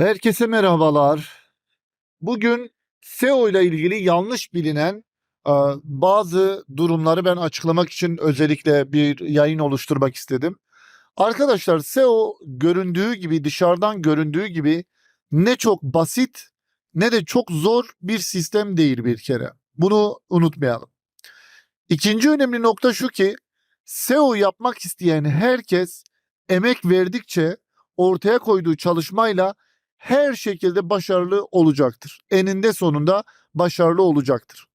Herkese merhabalar. Bugün SEO ile ilgili yanlış bilinen e, bazı durumları ben açıklamak için özellikle bir yayın oluşturmak istedim. Arkadaşlar SEO göründüğü gibi dışarıdan göründüğü gibi ne çok basit ne de çok zor bir sistem değil bir kere. Bunu unutmayalım. İkinci önemli nokta şu ki SEO yapmak isteyen herkes emek verdikçe ortaya koyduğu çalışmayla her şekilde başarılı olacaktır. Eninde sonunda başarılı olacaktır.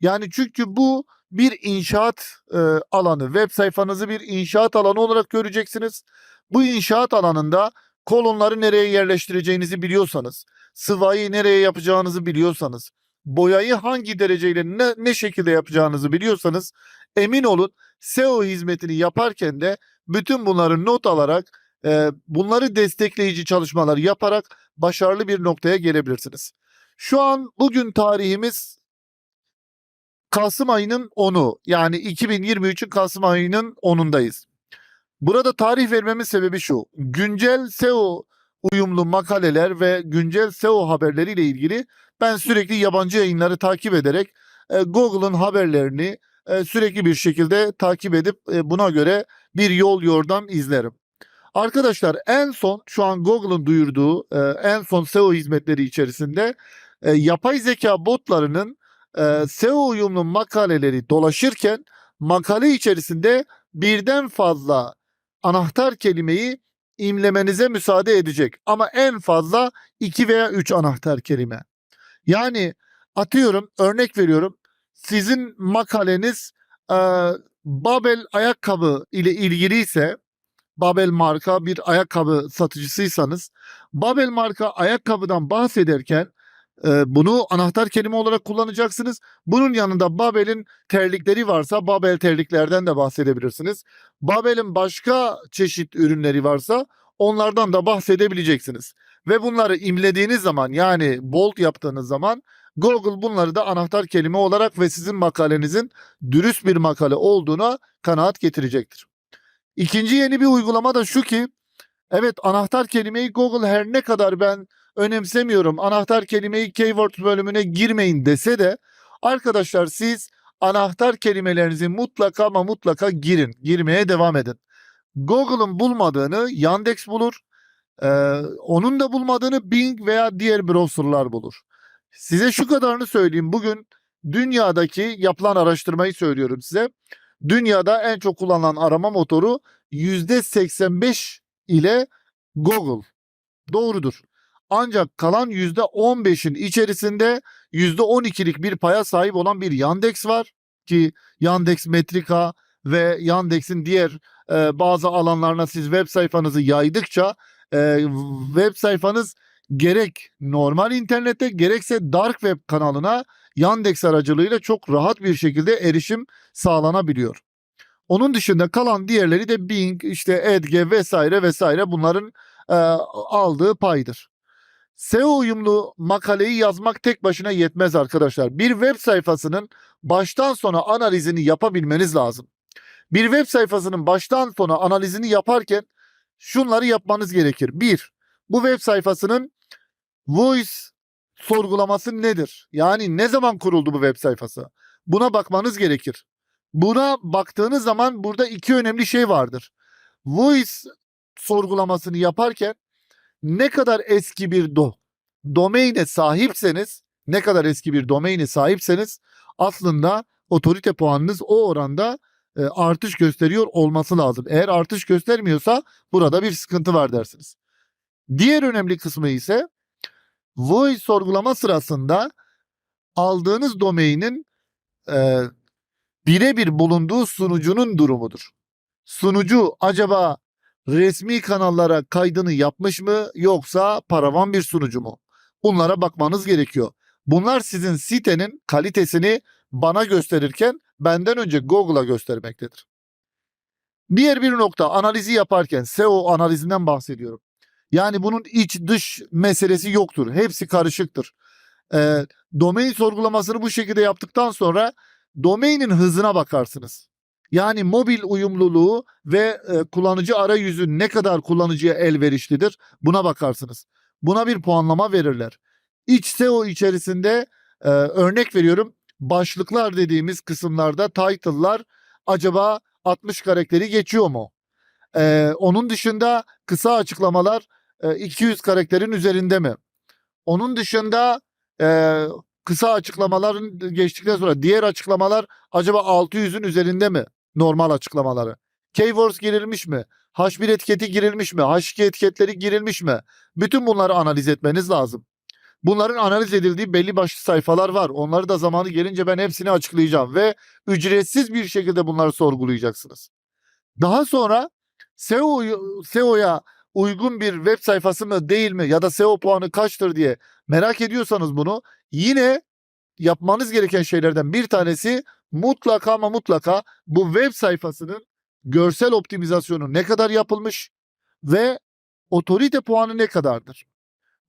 Yani çünkü bu bir inşaat e, alanı, web sayfanızı bir inşaat alanı olarak göreceksiniz. Bu inşaat alanında kolonları nereye yerleştireceğinizi biliyorsanız, sıvayı nereye yapacağınızı biliyorsanız, boyayı hangi dereceyle ne, ne şekilde yapacağınızı biliyorsanız emin olun SEO hizmetini yaparken de bütün bunları not alarak e, bunları destekleyici çalışmalar yaparak başarılı bir noktaya gelebilirsiniz. Şu an bugün tarihimiz Kasım ayının 10'u yani 2023'ün Kasım ayının 10'undayız. Burada tarih vermemin sebebi şu. Güncel SEO uyumlu makaleler ve güncel SEO haberleriyle ilgili ben sürekli yabancı yayınları takip ederek e, Google'ın haberlerini e, sürekli bir şekilde takip edip e, buna göre bir yol yordam izlerim. Arkadaşlar en son şu an Google'ın duyurduğu e, en son SEO hizmetleri içerisinde e, yapay zeka botlarının e, SEO uyumlu makaleleri dolaşırken makale içerisinde birden fazla anahtar kelimeyi imlemenize müsaade edecek. Ama en fazla 2 veya 3 anahtar kelime. Yani atıyorum örnek veriyorum sizin makaleniz e, Babel ayakkabı ile ilgili ise Babel marka bir ayakkabı satıcısıysanız Babel marka ayakkabıdan bahsederken e, bunu anahtar kelime olarak kullanacaksınız. Bunun yanında Babel'in terlikleri varsa Babel terliklerden de bahsedebilirsiniz. Babel'in başka çeşit ürünleri varsa onlardan da bahsedebileceksiniz. Ve bunları imlediğiniz zaman yani bold yaptığınız zaman Google bunları da anahtar kelime olarak ve sizin makalenizin dürüst bir makale olduğuna kanaat getirecektir. İkinci yeni bir uygulama da şu ki evet anahtar kelimeyi Google her ne kadar ben önemsemiyorum anahtar kelimeyi keyword bölümüne girmeyin dese de arkadaşlar siz anahtar kelimelerinizi mutlaka ama mutlaka girin. Girmeye devam edin. Google'ın bulmadığını Yandex bulur. Ee, onun da bulmadığını Bing veya diğer browserlar bulur. Size şu kadarını söyleyeyim. Bugün dünyadaki yapılan araştırmayı söylüyorum size. Dünyada en çok kullanılan arama motoru %85 ile Google. Doğrudur. Ancak kalan %15'in içerisinde %12'lik bir paya sahip olan bir Yandex var ki Yandex Metrika ve Yandex'in diğer e, bazı alanlarına siz web sayfanızı yaydıkça e, web sayfanız gerek normal internette gerekse dark web kanalına Yandex aracılığıyla çok rahat bir şekilde erişim sağlanabiliyor. Onun dışında kalan diğerleri de Bing, işte Edge vesaire vesaire bunların e, aldığı paydır. SEO uyumlu makaleyi yazmak tek başına yetmez arkadaşlar. Bir web sayfasının baştan sona analizini yapabilmeniz lazım. Bir web sayfasının baştan sona analizini yaparken şunları yapmanız gerekir. Bir, bu web sayfasının voice sorgulaması nedir? Yani ne zaman kuruldu bu web sayfası? Buna bakmanız gerekir. Buna baktığınız zaman burada iki önemli şey vardır. Voice sorgulamasını yaparken ne kadar eski bir do domaine sahipseniz, ne kadar eski bir domaine sahipseniz aslında otorite puanınız o oranda e, artış gösteriyor olması lazım. Eğer artış göstermiyorsa burada bir sıkıntı var dersiniz. Diğer önemli kısmı ise voice sorgulama sırasında aldığınız domainin e, birebir bulunduğu sunucunun durumudur. Sunucu acaba resmi kanallara kaydını yapmış mı yoksa paravan bir sunucu mu? Bunlara bakmanız gerekiyor. Bunlar sizin sitenin kalitesini bana gösterirken benden önce Google'a göstermektedir. Diğer bir nokta analizi yaparken SEO analizinden bahsediyorum. Yani bunun iç dış meselesi yoktur. Hepsi karışıktır. Ee, domain sorgulamasını bu şekilde yaptıktan sonra domainin hızına bakarsınız. Yani mobil uyumluluğu ve e, kullanıcı arayüzü ne kadar kullanıcıya elverişlidir buna bakarsınız. Buna bir puanlama verirler. İç SEO içerisinde e, örnek veriyorum başlıklar dediğimiz kısımlarda title'lar acaba 60 karakteri geçiyor mu? E, onun dışında kısa açıklamalar e, 200 karakterin üzerinde mi? Onun dışında e, kısa açıklamaların geçtikten sonra diğer açıklamalar acaba 600'ün üzerinde mi? Normal açıklamaları. Keywords girilmiş mi? H1 etiketi girilmiş mi? H2 etiketleri girilmiş mi? Bütün bunları analiz etmeniz lazım. Bunların analiz edildiği belli başlı sayfalar var. Onları da zamanı gelince ben hepsini açıklayacağım ve ücretsiz bir şekilde bunları sorgulayacaksınız. Daha sonra SEO'yu SEO'ya uygun bir web sayfası mı değil mi ya da SEO puanı kaçtır diye merak ediyorsanız bunu yine yapmanız gereken şeylerden bir tanesi mutlaka ama mutlaka bu web sayfasının görsel optimizasyonu ne kadar yapılmış ve otorite puanı ne kadardır?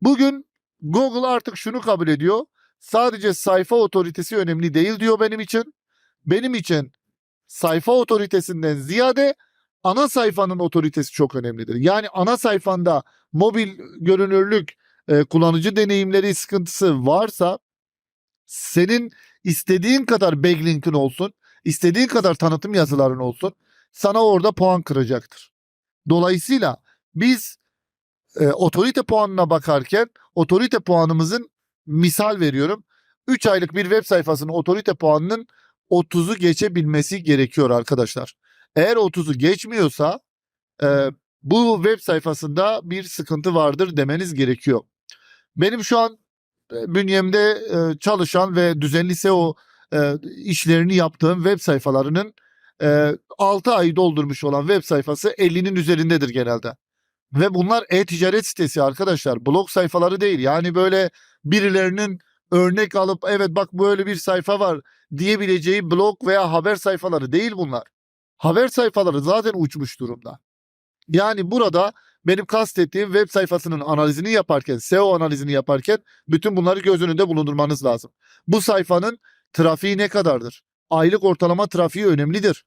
Bugün Google artık şunu kabul ediyor. Sadece sayfa otoritesi önemli değil diyor benim için. Benim için sayfa otoritesinden ziyade ana sayfanın otoritesi çok önemlidir. Yani ana sayfanda mobil görünürlük, e, kullanıcı deneyimleri sıkıntısı varsa senin istediğin kadar backlink'in olsun, istediğin kadar tanıtım yazıların olsun sana orada puan kıracaktır. Dolayısıyla biz e, otorite puanına bakarken otorite puanımızın misal veriyorum. 3 aylık bir web sayfasının otorite puanının 30'u geçebilmesi gerekiyor arkadaşlar. Eğer 30'u geçmiyorsa e, bu web sayfasında bir sıkıntı vardır demeniz gerekiyor. Benim şu an bünyemde e, çalışan ve düzenli SEO e, işlerini yaptığım web sayfalarının e, 6 ay doldurmuş olan web sayfası 50'nin üzerindedir genelde. Ve bunlar e-ticaret sitesi arkadaşlar. Blog sayfaları değil. Yani böyle birilerinin örnek alıp evet bak böyle bir sayfa var diyebileceği blog veya haber sayfaları değil bunlar. Haber sayfaları zaten uçmuş durumda. Yani burada benim kastettiğim web sayfasının analizini yaparken, SEO analizini yaparken bütün bunları göz önünde bulundurmanız lazım. Bu sayfanın trafiği ne kadardır? Aylık ortalama trafiği önemlidir.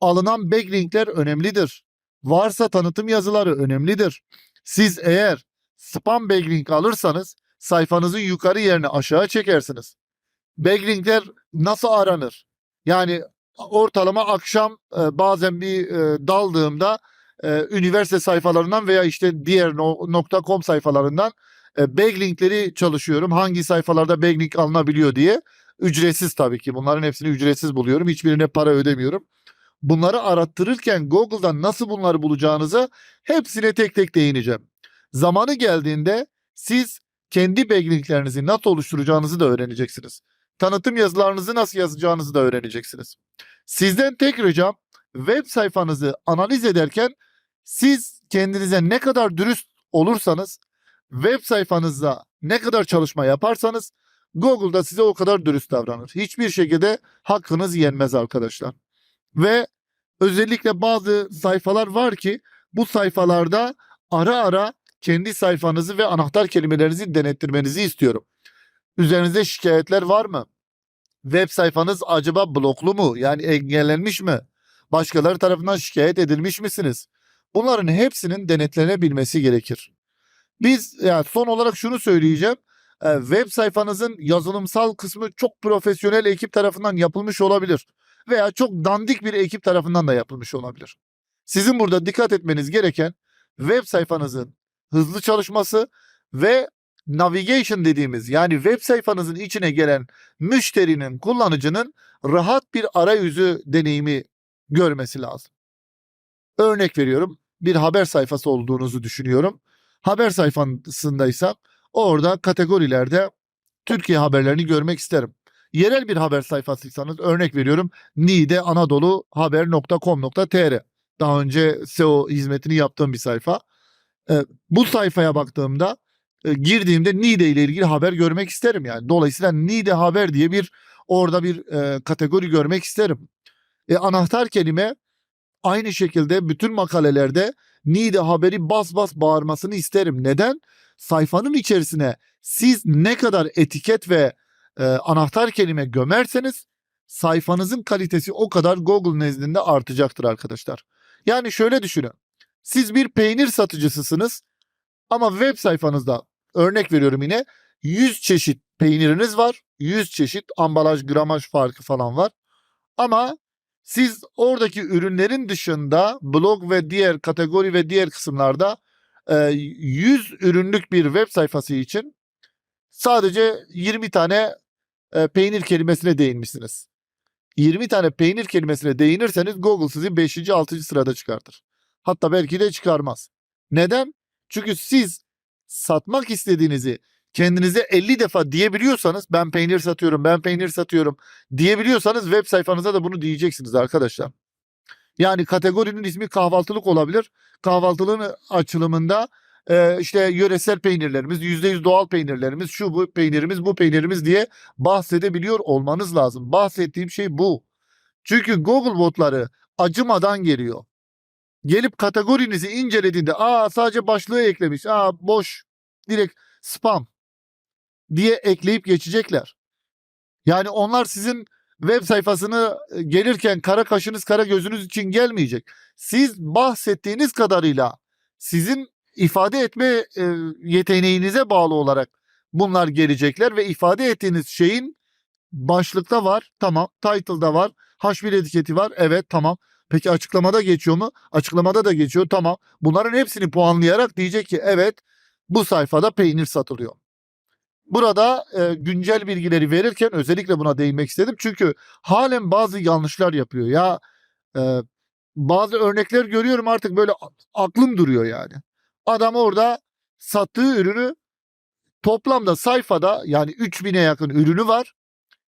Alınan backlinkler önemlidir. Varsa tanıtım yazıları önemlidir. Siz eğer spam backlink alırsanız sayfanızın yukarı yerini aşağı çekersiniz. Backlinkler nasıl aranır? Yani ortalama akşam e, bazen bir e, daldığımda e, üniversite sayfalarından veya işte diğer no, .com sayfalarından e, backlinkleri çalışıyorum. Hangi sayfalarda backlink alınabiliyor diye. Ücretsiz tabii ki. Bunların hepsini ücretsiz buluyorum. Hiçbirine para ödemiyorum. Bunları arattırırken Google'dan nasıl bunları bulacağınıza hepsine tek tek değineceğim. Zamanı geldiğinde siz kendi backlinklerinizi nasıl oluşturacağınızı da öğreneceksiniz. Tanıtım yazılarınızı nasıl yazacağınızı da öğreneceksiniz. Sizden tek ricam web sayfanızı analiz ederken siz kendinize ne kadar dürüst olursanız web sayfanızda ne kadar çalışma yaparsanız Google'da size o kadar dürüst davranır. Hiçbir şekilde hakkınız yenmez arkadaşlar. Ve özellikle bazı sayfalar var ki bu sayfalarda ara ara kendi sayfanızı ve anahtar kelimelerinizi denettirmenizi istiyorum. Üzerinizde şikayetler var mı? Web sayfanız acaba bloklu mu? Yani engellenmiş mi? Başkaları tarafından şikayet edilmiş misiniz? Bunların hepsinin denetlenebilmesi gerekir. Biz yani son olarak şunu söyleyeceğim. Ee, web sayfanızın yazılımsal kısmı çok profesyonel ekip tarafından yapılmış olabilir veya çok dandik bir ekip tarafından da yapılmış olabilir. Sizin burada dikkat etmeniz gereken web sayfanızın hızlı çalışması ve navigation dediğimiz yani web sayfanızın içine gelen müşterinin, kullanıcının rahat bir arayüzü deneyimi görmesi lazım. Örnek veriyorum bir haber sayfası olduğunuzu düşünüyorum. Haber sayfasındaysa orada kategorilerde Türkiye haberlerini görmek isterim. Yerel bir haber sayfasıysanız örnek veriyorum Niğde Anadolu Haber.com.tr daha önce SEO hizmetini yaptığım bir sayfa. Ee, bu sayfaya baktığımda girdiğimde Niğde ile ilgili haber görmek isterim yani. Dolayısıyla Niğde Haber diye bir orada bir e, kategori görmek isterim. E, anahtar kelime aynı şekilde bütün makalelerde Niğde haberi bas bas bağırmasını isterim. Neden? Sayfanın içerisine siz ne kadar etiket ve e, anahtar kelime gömerseniz sayfanızın kalitesi o kadar Google nezdinde artacaktır arkadaşlar. Yani şöyle düşünün. Siz bir peynir satıcısısınız ama web sayfanızda örnek veriyorum yine 100 çeşit peyniriniz var. 100 çeşit ambalaj, gramaj farkı falan var. Ama siz oradaki ürünlerin dışında blog ve diğer kategori ve diğer kısımlarda e, 100 ürünlük bir web sayfası için sadece 20 tane e, peynir kelimesine değinmişsiniz. 20 tane peynir kelimesine değinirseniz Google sizi 5. 6. sırada çıkartır. Hatta belki de çıkarmaz. Neden? Çünkü siz satmak istediğinizi kendinize 50 defa diyebiliyorsanız ben peynir satıyorum, ben peynir satıyorum diyebiliyorsanız web sayfanıza da bunu diyeceksiniz arkadaşlar. Yani kategorinin ismi kahvaltılık olabilir. Kahvaltılığın açılımında e, işte yöresel peynirlerimiz, %100 doğal peynirlerimiz, şu bu peynirimiz, bu peynirimiz diye bahsedebiliyor olmanız lazım. Bahsettiğim şey bu. Çünkü Google botları acımadan geliyor. Gelip kategorinizi incelediğinde aa sadece başlığı eklemiş, aa boş, direkt spam diye ekleyip geçecekler. Yani onlar sizin web sayfasını e, gelirken kara kaşınız kara gözünüz için gelmeyecek. Siz bahsettiğiniz kadarıyla sizin ifade etme e, yeteneğinize bağlı olarak bunlar gelecekler ve ifade ettiğiniz şeyin başlıkta var tamam title'da var H1 etiketi var evet tamam peki açıklamada geçiyor mu açıklamada da geçiyor tamam bunların hepsini puanlayarak diyecek ki evet bu sayfada peynir satılıyor. Burada e, güncel bilgileri verirken özellikle buna değinmek istedim. Çünkü halen bazı yanlışlar yapıyor. Ya e, bazı örnekler görüyorum artık böyle aklım duruyor yani. Adam orada sattığı ürünü toplamda sayfada yani 3000'e yakın ürünü var.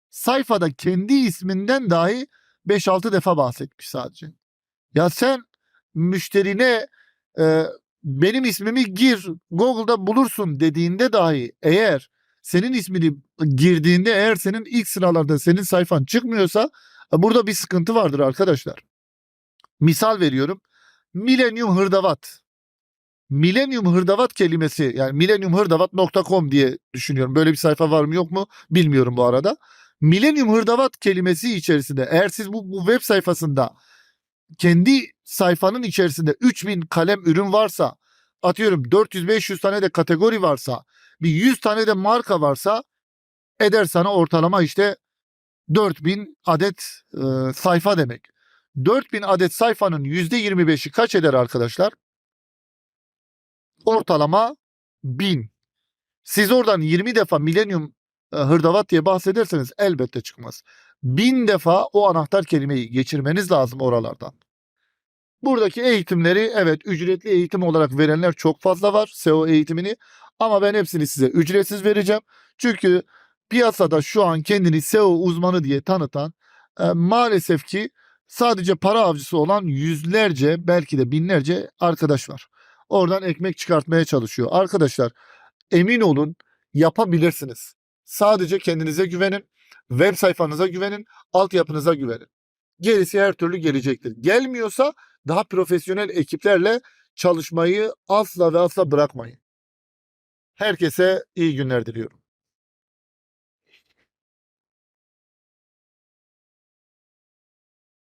Sayfada kendi isminden dahi 5-6 defa bahsetmiş sadece. Ya sen müşterine e, benim ismimi gir Google'da bulursun dediğinde dahi eğer senin ismini girdiğinde eğer senin ilk sıralarda senin sayfan çıkmıyorsa e, burada bir sıkıntı vardır arkadaşlar. Misal veriyorum. Millennium Hırdavat. Millennium Hırdavat kelimesi yani millenniumhırdavat.com diye düşünüyorum. Böyle bir sayfa var mı yok mu bilmiyorum bu arada. Millennium Hırdavat kelimesi içerisinde eğer siz bu, bu web sayfasında kendi sayfanın içerisinde 3000 kalem ürün varsa atıyorum 400-500 tane de kategori varsa bir 100 tane de marka varsa eder sana ortalama işte 4000 adet e, sayfa demek. 4000 adet sayfanın %25'i kaç eder arkadaşlar? Ortalama 1000. Siz oradan 20 defa Millennium hırdavat diye bahsederseniz elbette çıkmaz. 1000 defa o anahtar kelimeyi geçirmeniz lazım oralardan. Buradaki eğitimleri evet ücretli eğitim olarak verenler çok fazla var SEO eğitimini ama ben hepsini size ücretsiz vereceğim. Çünkü piyasada şu an kendini SEO uzmanı diye tanıtan e, maalesef ki sadece para avcısı olan yüzlerce belki de binlerce arkadaş var. Oradan ekmek çıkartmaya çalışıyor. Arkadaşlar emin olun yapabilirsiniz. Sadece kendinize güvenin, web sayfanıza güvenin, altyapınıza güvenin. Gerisi her türlü gelecektir. Gelmiyorsa daha profesyonel ekiplerle çalışmayı asla ve asla bırakmayın. Herkese iyi günler diliyorum.